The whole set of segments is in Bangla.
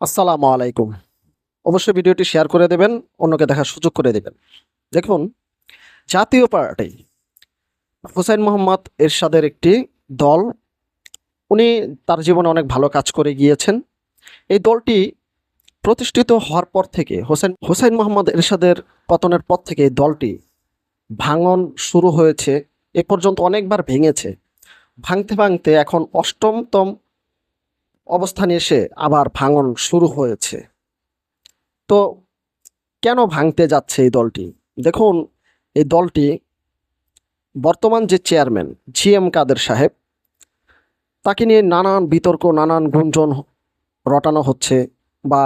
আসসালামু আলাইকুম। অবশ্যই ভিডিওটি শেয়ার করে দেবেন, অন্যকে দেখার সুযোগ করে দেবেন। দেখুন, জাতীয় পার্টি, হুসাইন মোহাম্মদ এরশাদের একটি দল। উনি তার জীবনে অনেক ভালো কাজ করে গিয়েছেন। এই দলটি প্রতিষ্ঠিত হওয়ার পর থেকে, হোসেন হোসেন মোহাম্মদ এরশাদের পতনের পর থেকে এই দলটি ভাঙন শুরু হয়েছে। এ পর্যন্ত অনেকবার ভেঙেছে। ভাঙতে ভাঙতে এখন অষ্টমতম অবস্থানে এসে আবার ভাঙন শুরু হয়েছে। তো কেন ভাঙতে যাচ্ছে এই দলটি? দেখুন, এই দলটি বর্তমান যে চেয়ারম্যান, জি এম কাদের সাহেব, তাকে নিয়ে নানান বিতর্ক, নানান গুঞ্জন রটানো হচ্ছে বা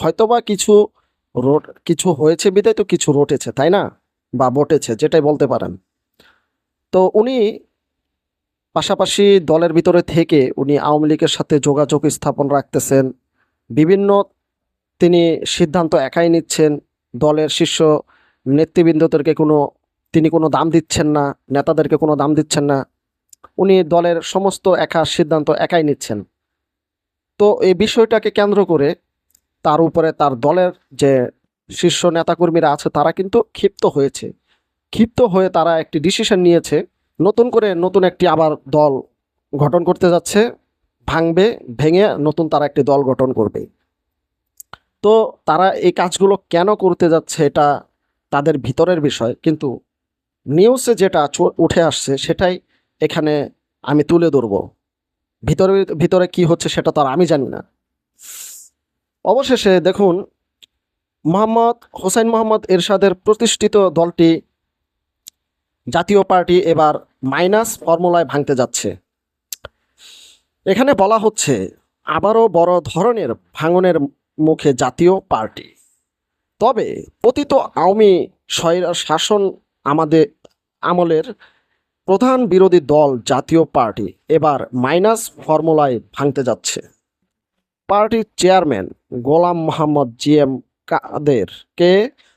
হয়তোবা কিছু রোট, কিছু হয়েছে বিদায় তো কিছু রটেছে, তাই না? বা বটেছে, যেটাই বলতে পারেন। তো উনি পাশাপাশি দলের ভিতরে থেকে উনি আওয়ামী লীগের সাথে যোগাযোগ স্থাপন রাখতেছেন। বিভিন্ন তিনি সিদ্ধান্ত একাই নিচ্ছেন। দলের শীর্ষ নেতৃবৃন্দদেরকে কোনো, তিনি কোনো দাম দিচ্ছেন না, নেতাদেরকে কোনো দাম দিচ্ছেন না। উনি দলের সমস্ত একা সিদ্ধান্ত একাই নিচ্ছেন। তো এই বিষয়টাকে কেন্দ্র করে তার উপরে তার দলের যে শীর্ষ নেতাকর্মীরা আছে, তারা কিন্তু ক্ষিপ্ত হয়েছে। ক্ষিপ্ত হয়ে তারা একটি ডিসিশন নিয়েছে নতুন করে নতুন একটি আবার দল গঠন করতে যাচ্ছে, ভাঙবে, ভেঙে নতুন তারা একটি দল গঠন করবে। তো তারা এই কাজগুলো কেন করতে যাচ্ছে এটা তাদের ভিতরের বিষয়, কিন্তু নিউজে যেটা উঠে আসছে সেটাই এখানে আমি তুলে ধরবো। ভিতরে ভিতরে কি হচ্ছে সেটা তো আর আমি জানি না। অবশেষে দেখুন, মোহাম্মদ হোসেন মোহাম্মদ এরশাদের প্রতিষ্ঠিত দলটি জাতীয় পার্টি এবার মাইনাস ফর্মুলায় ভাঙতে যাচ্ছে। এখানে বলা হচ্ছে, আবারও বড় ধরনের ভাঙনের মুখে জাতীয় পার্টি। তবে পতিত আওয়ামী শাসন আমাদের আমলের প্রধান বিরোধী দল জাতীয় পার্টি এবার মাইনাস ফর্মুলায় ভাঙতে যাচ্ছে। পার্টির chairman Golam Mohammad G M কাদেরকে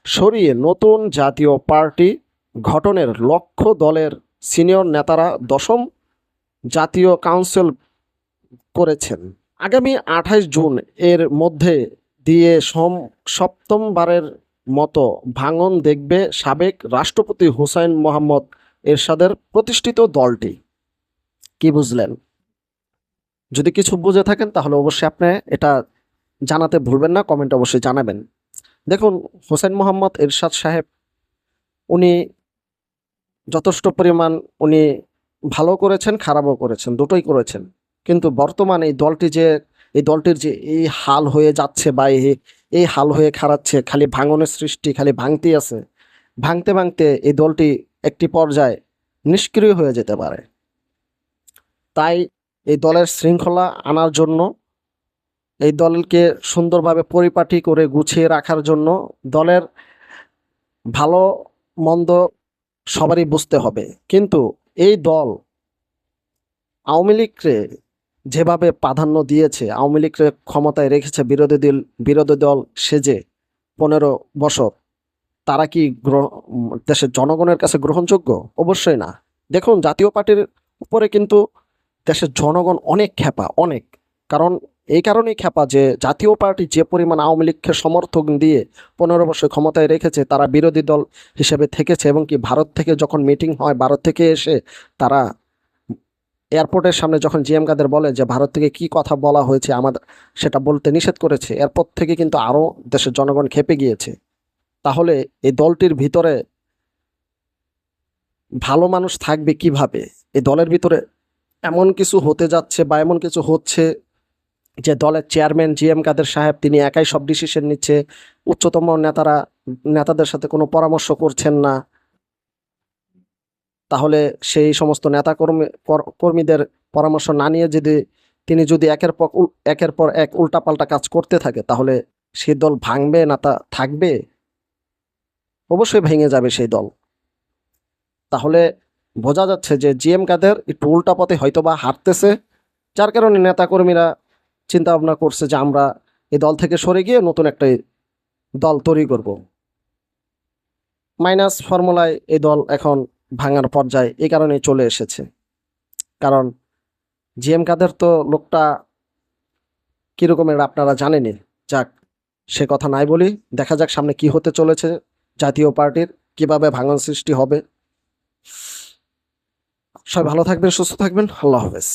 সরিয়ে নতুন জাতীয় পার্টি গঠনের লক্ষ্য দলের সিনিয়র নেতারা দশম জাতীয় কাউন্সিল করেছেন। আগামী আঠাশ জুন এর মধ্যে দিয়ে সপ্তমবারের মতো ভাঙন দেখবে সাবেক রাষ্ট্রপতি হুসাইন মোহাম্মদ এরশাদের প্রতিষ্ঠিত দলটি। কি বুঝলেন? যদি কিছু বুঝে থাকেন তাহলে অবশ্যই আপনি এটা জানাতে ভুলবেন না, কমেন্ট অবশ্যই জানাবেন। দেখুন হোসেন মোহাম্মদ এরশাদ সাহেব, উনি যথেষ্ট পরিমাণ উনি ভালো করেছেন, খারাপও করেছেন, দুটোই করেছেন। কিন্তু বর্তমানে এই দলটি যে, এই দলটির যে, এই হাল হয়ে যাচ্ছে বা এই হাল হয়ে খারাচ্ছে, খালি ভাঙনের সৃষ্টি খালি ভাঙতেই আছে, ভাঙতে ভাঙতে এই দলটি একটি পর্যায়ে নিষ্ক্রিয় হয়ে যেতে পারে। তাই এই দলের শৃঙ্খলা আনার জন্য, এই দলকে সুন্দরভাবে পরিপাটি করে গুছিয়ে রাখার জন্য দলের ভালো, মন্দ সবারই বুঝতে হবে। কিন্তু এই দল আওয়ামী লীগকে যেভাবে প্রাধান্য দিয়েছে, আওয়ামী লীগকে ক্ষমতায় রেখেছে বিরোধী দল বিরোধী দল সেজে পনেরো বছর, তারা কি দেশের জনগণের কাছে গ্রহণযোগ্য? অবশ্যই না। দেখুন, জাতীয় পার্টির উপরে কিন্তু দেশের জনগণ অনেক খ্যাপা, অনেক। কারণ এই কারণেই খ্যাপা যে জাতীয় পার্টি যে পরিমাণ আওয়ামী লীগকে সমর্থন দিয়ে পনেরো বছর ক্ষমতায় রেখেছে, তারা বিরোধী দল হিসেবে থেকেছে এবং কি ভারত থেকে যখন মিটিং হয়, ভারত থেকে এসে তারা এয়ারপোর্টের সামনে যখন জিএম কাদের বলে যে ভারত থেকে কি কথা বলা হয়েছে, আমাদের সেটা বলতে নিষেধ করেছে, এরপর থেকে কিন্তু আরও দেশের জনগণ খেপে গিয়েছে। তাহলে এই দলটির ভিতরে ভালো মানুষ থাকবে কীভাবে? এই দলের ভিতরে এমন কিছু হতে যাচ্ছে বা এমন কিছু হচ্ছে যে দলের চেয়ারম্যান জি এম কাদের সাহেব, তিনি একাই সব ডিসিশন নিচ্ছে। উচ্চতম নেতারা, নেতাদের সাথে কোনো পরামর্শ করছেন না। তাহলে সেই সমস্ত নেতা কর্মী কর- কর্মীদের পরামর্শ না নিয়ে যদি, তিনি যদি একের পর একের পর এক উল্টাপাল্টা কাজ করতে থাকে, তাহলে সেই দল ভাঙবে না তা থাকবে? অবশ্যই ভেঙে যাবে সেই দল। তাহলে বোঝা যাচ্ছে যে জিএম কাদের একটু উল্টা পথে হয়তো বা হাঁটতেছে যার কারণে নেতাকর্মীরা চিন্তা ভাবনা করছে যে আমরা এই দল থেকে সরে গিয়ে নতুন একটা দল তৈরি করব। মাইনাস ফর্মুলায় এই দল এখন ভাঙার পর্যায়ে এই কারণেই চলে এসেছে। কারণ জিএম কাদের তো লোকটা কীরকমের আপনারা জানেনই। যাক, সে কথা নাই বলি, দেখা যাক সামনে কি হতে চলেছে জাতীয় পার্টির, কীভাবে ভাঙন সৃষ্টি হবে। সবাই ভালো থাকবেন, সুস্থ থাকবেন, আল্লাহ হাফেজ।